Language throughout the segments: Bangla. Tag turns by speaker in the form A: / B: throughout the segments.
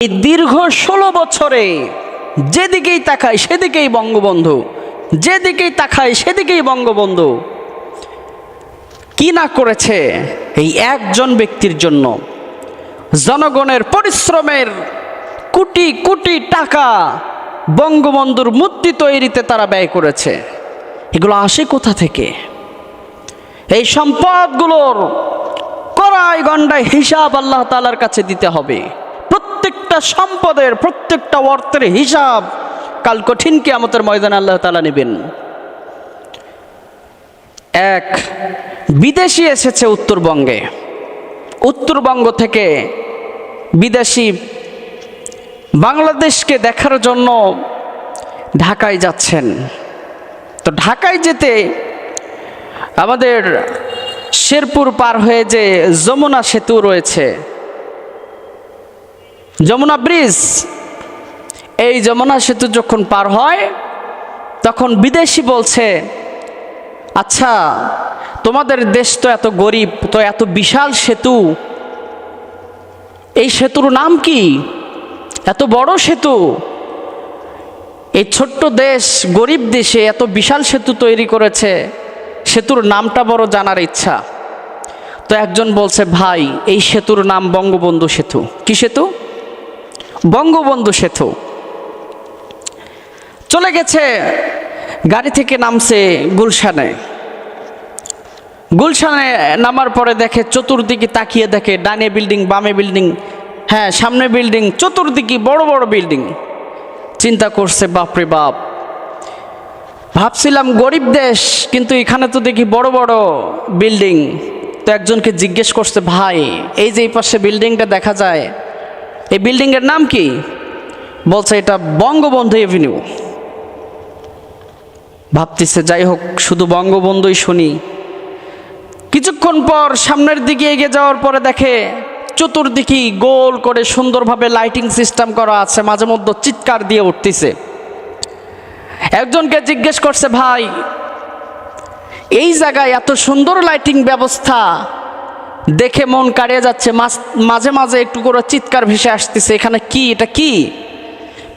A: এই দীর্ঘ ষোলো বছরে যেদিকেই তাকায় সেদিকেই বঙ্গবন্ধু, যেদিকেই তাকায় সেদিকেই বঙ্গবন্ধু। কি না করেছে এই একজন ব্যক্তির জন্য? জনগণের পরিশ্রমের কোটি কোটি টাকা বঙ্গবন্ধুর মূর্তি তৈরিতে তারা ব্যয় করেছে। এগুলো আসে কোথা থেকে? এই সম্পদগুলোর কড়াই গন্ডায় হিসাব আল্লাহ তালার কাছে দিতে হবে। প্রত্যেকটা সম্পদের, প্রত্যেকটা অর্থের হিসাব কাল কঠিন কিয়ামতের ময়দানে আল্লাহ তালা নেবেন। এক, বিদেশি এসেছে উত্তরবঙ্গে। উত্তরবঙ্গ থেকে বিদেশি বাংলাদেশকে দেখার জন্য ঢাকায় যাচ্ছেন। তো ঢাকায় যেতে আমাদের শেরপুর পার হয়ে যে যমুনা সেতু রয়েছে যমুনা ব্রিজ। এই যমুনা সেতু যখন পার হয়, তখন বিদেশি বলছে আচ্ছা তোমাদের দেশ তো এত গরিব, তো এত বিশাল সেতু। এই সেতুর নাম কি? এত বড় সেতু। এই ছোট্ট দেশ, গরিব দেশে এত বিশাল সেতু তৈরি করেছে, সেতুর নামটা বড় জানার ইচ্ছা। তো একজন বলছে, ভাই, এই সেতুর নাম বঙ্গবন্ধু সেতু। কি সেতু? বঙ্গবন্ধু সেতু। চলে গেছে গাড়ি থেকে নামছে গুলশানে। গুলশানে নামার পরে দেখে চতুর্দিকে তাকিয়ে দেখে ডানে বিল্ডিং, বামে বিল্ডিং হ্যাঁ সামনে বিল্ডিং, চতুর্দিকে বড় বড় বিল্ডিং। চিন্তা করছে, বাপরে বাপ। ভাবছিলাম গরিব দেশ, কিন্তু এখানে তো দেখি বড় বড় বিল্ডিং। তো একজনকে জিজ্ঞেস করছে, ভাই, এই যে এই পাশে বিল্ডিংটা দেখা যায় এই বিল্ডিংয়ের নাম কি? বলছে এটা বঙ্গবন্ধু এভিনিউ ভাবতেছে, যাই হোক, শুধু বঙ্গবন্ধুই শুনি। কিছুক্ষণ পর সামনের দিকে এগিয়ে যাওয়ার পরে দেখে চতুর্দিকে গোল করে সুন্দরভাবে লাইটিং সিস্টেম করা আছে, মাঝে মধ্যে চিৎকার দিয়ে উঠতেছে। একজনকে জিজ্ঞেস করছে, ভাই, এই জায়গায় এত সুন্দর লাইটিং ব্যবস্থা দেখে মন কাড়িয়ে যাচ্ছে, মাঝ- মাঝে একটু করে চিৎকার ভেসে আসতেছে, এখানে কি, এটা কি?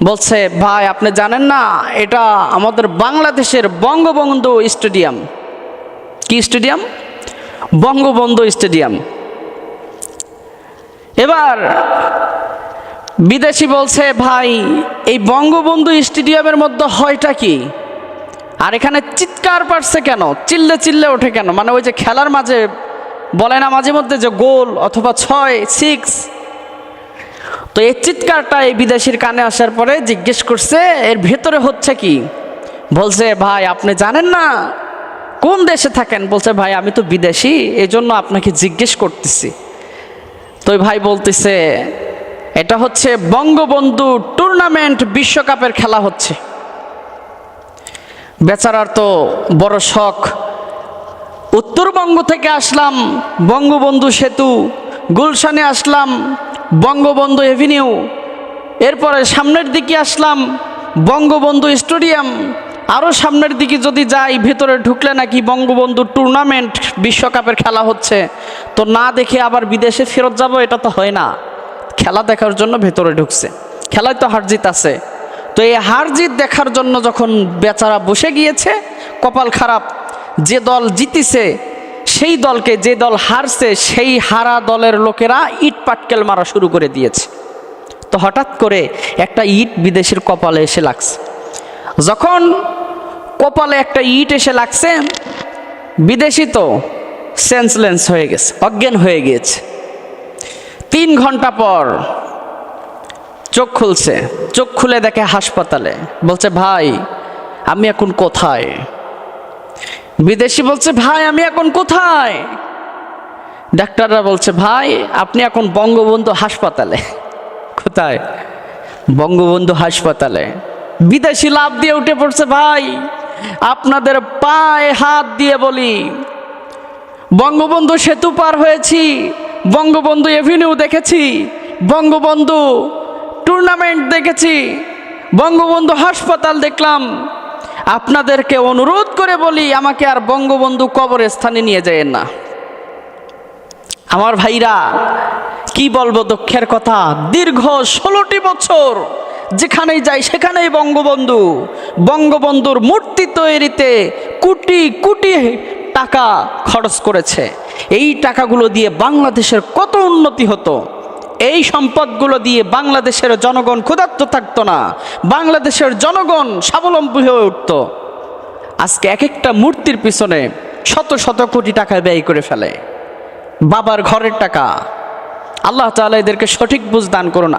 A: বলছে, ভাই, আপনি জানেন না, এটা আমাদের বাংলাদেশের বঙ্গবন্ধু স্টেডিয়াম। কি স্টেডিয়াম? বঙ্গবন্ধু স্টেডিয়াম। এবার বিদেশি বলছে, ভাই, এই বঙ্গবন্ধু স্টেডিয়ামের মধ্যে হয়টা কি? আর এখানে চিৎকার পারছে কেন? চিল্লে চিল্লে ওঠে কেন? মানে ওই যে খেলার মাঝে বলে না মাঝে মধ্যে যে গোল অথবা ছয় সিক্স তো এই চিৎকারটা এই বিদেশির কানে আসার পরে জিজ্ঞেস করছে, এর ভেতরে হচ্ছে কি? বলছে, ভাই, আপনি জানেন না কোন দেশে থাকেন? বলছে, ভাই, আমি তো বিদেশি এই জন্য আপনাকে জিজ্ঞেস করতেছি। তো ভাই বলতেছে, এটা হচ্ছে বঙ্গবন্ধু টুর্নামেন্ট বিশ্বকাপের খেলা হচ্ছে। বেচারার তো বড় শখ উত্তরবঙ্গ থেকে আসলাম, বঙ্গবন্ধু সেতু, গুলশানে আসলাম, বঙ্গবন্ধু এভিনিউ। এরপরে সামনের দিকে আসলাম, বঙ্গবন্ধু স্টেডিয়াম। আরও সামনের দিকে যদি যাই, ভেতরে ঢুকলে নাকি বঙ্গবন্ধু টুর্নামেন্ট বিশ্বকাপের খেলা হচ্ছে। তো না দেখে আবার বিদেশে ফেরত যাব, এটা তো হয় না। খেলা দেখার জন্য ভেতরে ঢুকছে। খেলায় তো হার জিত আছে। তো এই হার জিত দেখার জন্য যখন বেচারা বসে গিয়েছে, কপাল খারাপ। যে দল জিতিছে, সেই দলকে যে দল হারছে, সেই হারা দলের লোকেরা ইট পাটকেল মারা শুরু করে দিয়েছে। তো হঠাৎ করে একটা ইট বিদেশের কপালে এসে লাগছে। যখন কপালে একটা ইট এসে লাগছে, বিদেশি তো সেন্সলেন্স হয়ে গেছে, অজ্ঞান হয়ে গিয়েছে। তিন ঘণ্টা পর চোখ খুলছে, চোখ খুলে দেখে হাসপাতালে, বলছে, ভাই, আমি এখন কোথায়? বিদেশি বলছে, ভাই, আমি এখন কোথায়? ডাক্তাররা বলছে, ভাই, আপনি এখন বঙ্গবন্ধু হাসপাতালে। কোথায়? বঙ্গবন্ধু হাসপাতালে। বিদেশি লাভ দিয়ে উঠে পড়ছে, ভাই, আপনাদের পায়ে হাত দিয়ে বলি, বঙ্গবন্ধু সেতু পার হয়েছি, বঙ্গবন্ধু এভিনিউ দেখেছি, বঙ্গবন্ধু টুর্নামেন্ট দেখেছি, বঙ্গবন্ধু হাসপাতাল দেখলাম আপনাদেরকে অনুরোধ করে বলি, আমাকে আর বঙ্গবন্ধু কবরস্থানে নিয়ে যায় না। আমার ভাইরা, কি বলব দুঃখের কথা? দীর্ঘ ষোলোটি বছর যেখানেই যাই সেখানেই বঙ্গবন্ধু। বঙ্গবন্ধুর মূর্তি তৈরিতে কোটি কোটি টাকা খরচ করেছে। এই টাকাগুলো দিয়ে বাংলাদেশের কত উন্নতি হতো? এই সম্পদগুলো দিয়ে বাংলাদেশের জনগণ ক্ষুধার্ত থাকতো না। বাংলাদেশের জনগণ স্বাবলম্বী হয়ে উঠত। আজকে এক একটা মূর্তির পিছনে শত শত কোটি টাকা ব্যয় করে ফেলে। বাবার ঘরের টাকা। আল্লাহ তালা এদেরকে সঠিক বুঝ দান করুন।